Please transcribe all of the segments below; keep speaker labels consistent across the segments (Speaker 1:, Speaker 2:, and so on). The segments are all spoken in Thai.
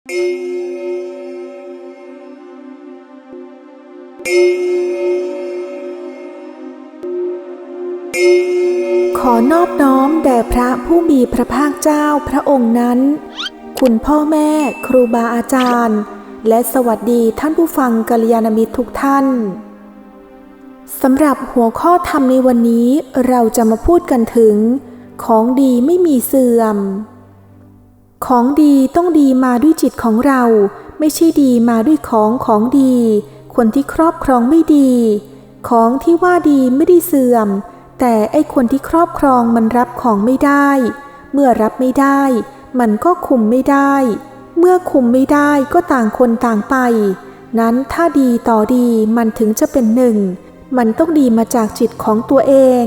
Speaker 1: ขอนอบน้อมแด่พระผู้มีพระภาคเจ้าพระองค์นั้น คุณพ่อแม่ครูบาอาจารย์ และสวัสดีท่านผู้ฟังกัลยาณมิตรทุกท่านสำหรับหัวข้อธรรมในวันนี้เราจะมาพูดกันถึง ของดีไม่มีเสื่อม ของดีต้องดีมาด้วยจิตของเรา ไม่ใช่ดีมาด้วยของของดี คนที่ครอบครองไม่ดี ของที่ว่าดีไม่ได้เสื่อม แต่ไอคนที่ครอบครองมันรับของไม่ได้ เมื่อรับไม่ได้ มันก็คุมไม่ได้ เมื่อคุมไม่ได้ก็ต่างคนต่างไป นั้นถ้าดีต่อดีมันถึงจะเป็นหนึ่ง มันต้องดีมาจากจิตของตัวเอง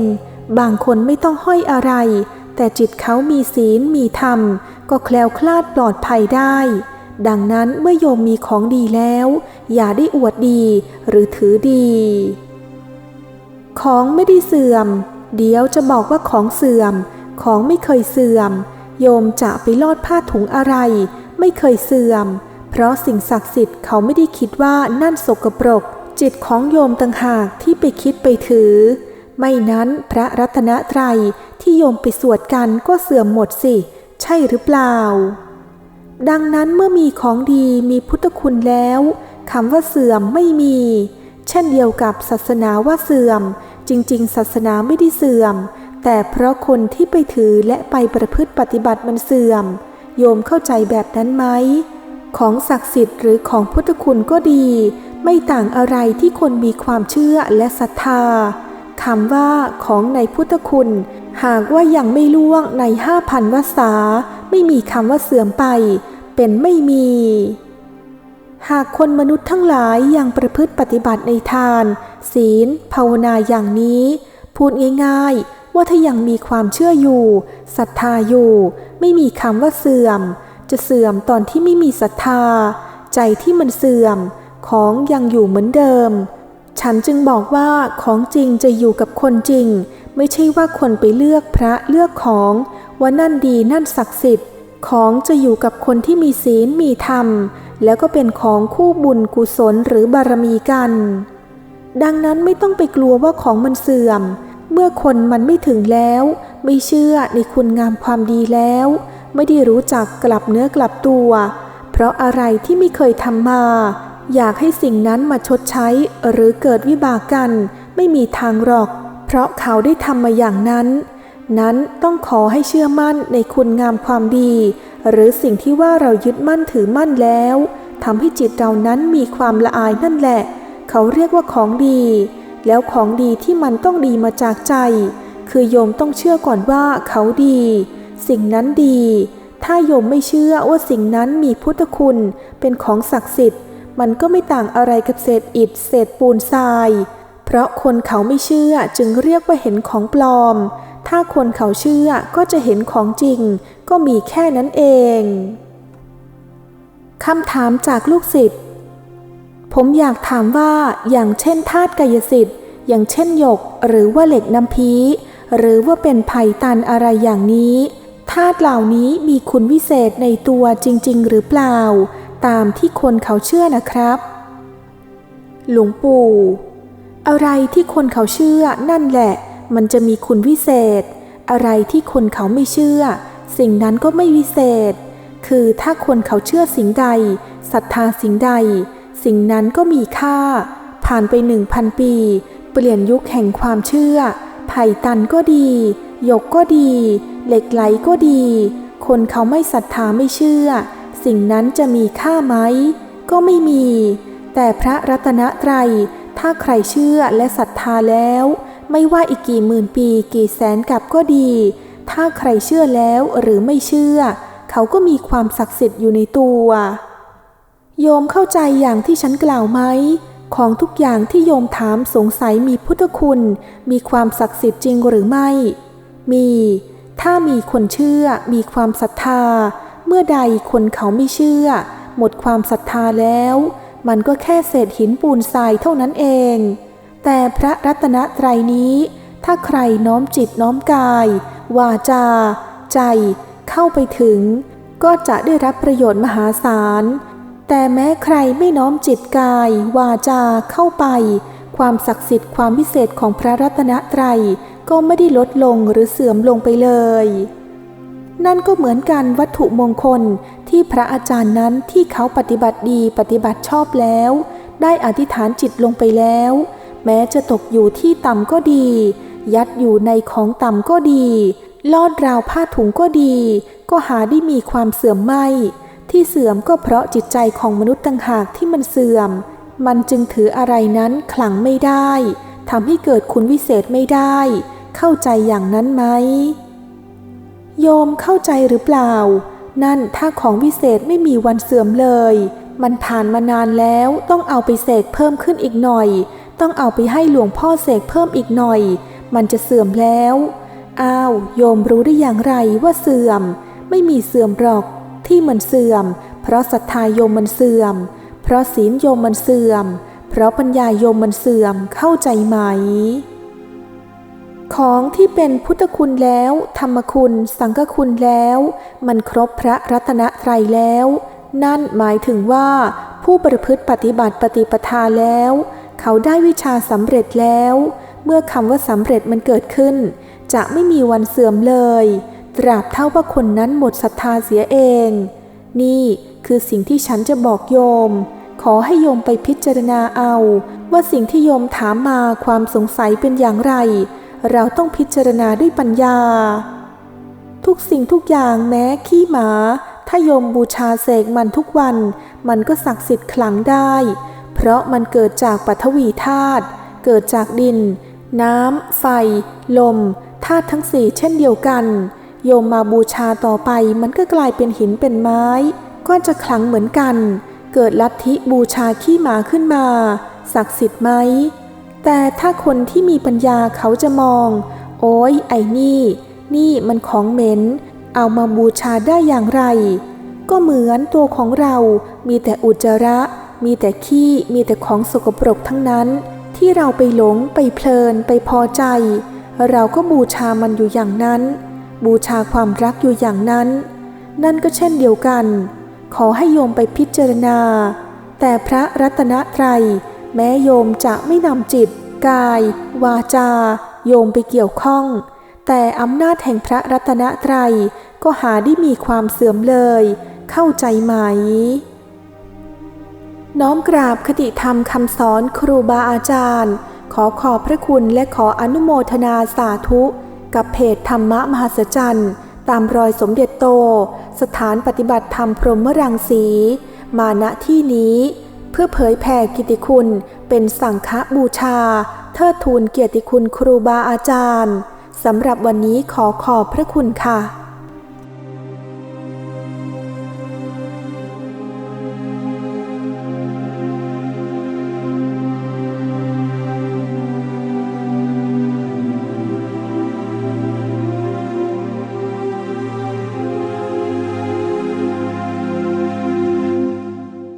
Speaker 1: บางคนไม่ต้องห้อยอะไร แต่จิตเขามีศีลมีธรรม ก็แคล้วคลาดปลอดภัยได้ ดังนั้นเมื่อโยมมีของดีแล้ว อย่าได้อวดดีหรือถือดี ของไม่ได้เสื่อม เดี๋ยวจะบอกว่าของเสื่อม ของไม่เคยเสื่อม โยมจะไปลอดผ้าถุงอะไร ไม่เคยเสื่อม เพราะสิ่งศักดิ์สิทธิ์เขาไม่ได้คิดว่านั่นสกปรก จิตของโยมต่างหากที่ไปคิดไปถือ ไม่นั้นพระรัตนตรัย ที่โยมไปสวดกันก็เสื่อมหมดสิ ใช่หรือเปล่า ดังนั้นเมื่อมีของดีมีพุทธคุณแล้วคำว่าเสื่อมไม่มี เช่นเดียวกับศาสนาว่าเสื่อม จริง ๆ ศาสนาไม่ได้เสื่อม แต่เพราะคนที่ไปถือและไปประพฤติปฏิบัติมันเสื่อม โยมเข้าใจแบบนั้นไหมของศักดิ์สิทธิ์หรือของพุทธคุณก็ดี ไม่ต่างอะไรที่คนมีความเชื่อและศรัทธา คำว่าของในพุทธคุณ หากว่ายังไม่ล่วงในห้าพันวสาไม่มีคำว่าเสื่อมไป เป็นไม่มี หากคนมนุษย์ทั้งหลายยังประพฤติปฏิบัติในทาน ศีล ภาวนาอย่างนี้ พูดง่ายๆ ว่าถ้ายังมีความเชื่ออยู่ศรัทธาอยู่ ไม่มีคำว่าเสื่อม จะเสื่อมตอนที่ไม่มีศรัทธา ใจที่มันเสื่อม ของยังอยู่เหมือนเดิม ฉันจึงบอกว่าของจริงจะอยู่กับคนจริง ไม่ใช่ว่าคนไปเลือกพระเลือกของ ว่านั่นดีนั่นศักดิ์สิทธิ์ ของจะอยู่กับคนที่มีศีลมีธรรม แล้วก็เป็นของคู่บุญกุศลหรือบารมีกัน ดังนั้นไม่ต้องไปกลัวว่าของมันเสื่อม เมื่อคนมันไม่ถึงแล้ว ไม่เชื่อในคุณงามความดีแล้ว ไม่ได้รู้จักกลับเนื้อกลับตัว เพราะอะไรที่ไม่เคยทำมา อยากให้สิ่งนั้นมาชดใช้หรือเกิดวิบากกัน ไม่มีทางหรอก เพราะเขาได้ทำมาอย่างนั้น นั้นต้องขอให้เชื่อมั่นในคุณงามความดี หรือสิ่งที่ว่าเรายึดมั่นถือมั่นแล้วทำให้จิตเรานั้นมีความละอายนั่นแหละ เขาเรียกว่าของดี แล้วของดีที่มันต้องดีมาจากใจ คือโยมต้องเชื่อก่อนว่าเขาดี สิ่งนั้นดี ถ้าโยมไม่เชื่อว่าสิ่งนั้นมีพุทธคุณเป็นของศักดิ์สิทธิ์ มันก็ไม่ต่างอะไรกับเศษอิฐเศษปูนทราย เพราะคนเขาไม่เชื่อจึงเรียกว่าเห็นของปลอม ถ้าคนเขาเชื่อก็จะเห็นของจริง ก็มีแค่นั้นเองคำถามจากลูกศิษย์ผมอยากถามว่าอย่างเช่นธาตุกายสิทธิ์อย่างเช่นหยกหรือว่าเหล็กน้ำพีหรือว่าเป็นไผ่ตันอะไรอย่างนี้ธาตุเหล่านี้มีคุณวิเศษในตัวจริง ๆ หรือเปล่า ตามที่คนเขาเชื่อนะครับ หลวงปู่ อะไรที่คนเขาเชื่อนั่นแหละ มันจะมีคุณวิเศษ อะไรที่คนเขาไม่เชื่อ สิ่งนั้นก็ไม่วิเศษ คือถ้าคนเขาเชื่อสิ่งใดศรัทธาสิ่งใด สิ่งนั้นก็มีค่า ผ่านไปหนึ่งพันปี เปลี่ยนยุคแห่งความเชื่อ ไผ่ตันก็ดี หยกก็ดี เหล็กไหลก็ดี คนเขาไม่ศรัทธาไม่เชื่อ สิ่งนั้นจะมีค่าไหม ก็ไม่มี แต่พระรัตนตรัย ถ้าใครเชื่อและศรัทธาแล้ว ไม่ว่าอีกกี่หมื่นปีกี่แสนกับก็ดี ถ้าใครเชื่อแล้วหรือไม่เชื่อ เขาก็มีความศักดิ์สิทธิ์อยู่ในตัว โยมเข้าใจอย่างที่ฉันกล่าวไหมของทุกอย่างที่โยมถามสงสัยมีพุทธคุณ มีความศักดิ์สิทธิ์จริงหรือไม่ มี ถ้ามีคนเชื่อ มีความศรัทธา เมื่อใดคนเขาไม่เชื่อ หมดความศรัทธาแล้ว มันก็แค่เศษหินปูนทรายเท่านั้นเอง แต่พระรัตนตรัยนี้ ถ้าใครน้อมจิตน้อมกาย วาจา ใจ เข้าไปถึง ก็จะได้รับประโยชน์มหาศาล แต่แม้ใครไม่น้อมจิตกาย วาจาเข้าไป ความศักดิ์สิทธิ์ความพิเศษของพระรัตนตรัยก็ไม่ได้ลดลงหรือเสื่อมลงไปเลย นั่นก็เหมือนกันวัตถุมงคลที่พระอาจารย์นั้นที่เขาปฏิบัติดีปฏิบัติชอบแล้ว ได้อธิษฐานจิตลงไปแล้ว แม้จะตกอยู่ที่ต่ำก็ดี ยัดอยู่ในของต่ำก็ดี ลอดราวผ้าถุงก็ดี ก็หาได้มีความเสื่อมไม่ ที่เสื่อมก็เพราะจิตใจของมนุษย์ต่างหากที่มันเสื่อม มันจึงถืออะไรนั้นขลังไม่ได้ทำให้เกิดคุณวิเศษไม่ได้ เข้าใจอย่างนั้นไหม โยมเข้าใจหรือเปล่า นั่นถ้าของวิเศษไม่มีวันเสื่อมเลย มันผ่านมานานแล้วต้องเอาไปเสกเพิ่มขึ้นอีกหน่อย ต้องเอาไปให้หลวงพ่อเสกเพิ่มอีกหน่อย มันจะเสื่อมแล้ว อ้าว โยมรู้ได้อย่างไรว่าเสื่อม ไม่มีเสื่อมหรอก ที่มันเสื่อม เพราะศรัทธาโยมมันเสื่อม เพราะศีลโยมมันเสื่อม เพราะปัญญาโยมมันเสื่อมเข้าใจไหม ของที่เป็นพุทธคุณแล้ว ธรรมคุณ สังฆคุณแล้ว มันครบพระรัตนตรัยแล้ว นั่นหมายถึงว่าผู้ประพฤติปฏิบัติปฏิปทาแล้ว เขาได้วิชาสำเร็จแล้ว เมื่อคำว่าสำเร็จมันเกิดขึ้น จะไม่มีวันเสื่อมเลย ตราบเท่าว่าคนนั้นหมดศรัทธาเสียเอง นี่คือสิ่งที่ฉันจะบอกโยม ขอให้โยมไปพิจารณาเอา ว่าสิ่งที่โยมถามมาความสงสัยเป็นอย่างไร เราต้องพิจารณาด้วยปัญญา ทุกสิ่งทุกอย่างแม้ขี้หมา ถ้าโยมบูชาเสกมันทุกวัน มันก็ศักดิ์สิทธิ์ขลังได้ เพราะมันเกิดจากปัทวีธาตุเกิดจากดิน น้ำ ไฟ ลมธาตุทั้งสี่เช่นเดียวกัน โยมมาบูชาต่อไปมันก็กลายเป็นหินเป็นไม้ ก็จะขลังเหมือนกัน เกิดลัทธิบูชาขี้หมาขึ้นมา ศักดิ์สิทธิ์ไหม แต่ถ้าคนที่มีปัญญาเขาจะมอง โอ้ยไอ้นี่ นี่มันของเหม็น เอามาบูชาได้อย่างไร ก็เหมือนตัวของเรามีแต่อุจจาระ มีแต่ขี้ มีแต่ของสกปรกทั้งนั้น ที่เราไปหลงไปเพลินไปพอใจ เราก็บูชามันอยู่อย่างนั้น บูชาความรักอยู่อย่างนั้น นั่นก็เช่นเดียวกัน ขอให้โยมไปพิจารณา แต่พระรัตนตรัย แม้โยมจะไม่นำจิต กาย วาจา โยมไปเกี่ยวข้อง แต่อำนาจแห่งพระรัตนตรัยก็หาได้มีความเสื่อมเลย เข้าใจไหม น้อมกราบคติธรรมคำสอนครูบาอาจารย์ ขอขอบพระคุณและขออนุโมทนาสาธุ กับเพจธรรมะมหัศจรรย์ ตามรอยสมเด็จโต สถานปฏิบัติธรรมพรหมรังสี มาณที่นี้ เพื่อเผยแผ่กิตติคุณเป็นสังฆบูชา เทิดทูนเกียรติคุณครูบาอาจารย์สำหรับวันนี้ขอขอบพระคุณค่ะ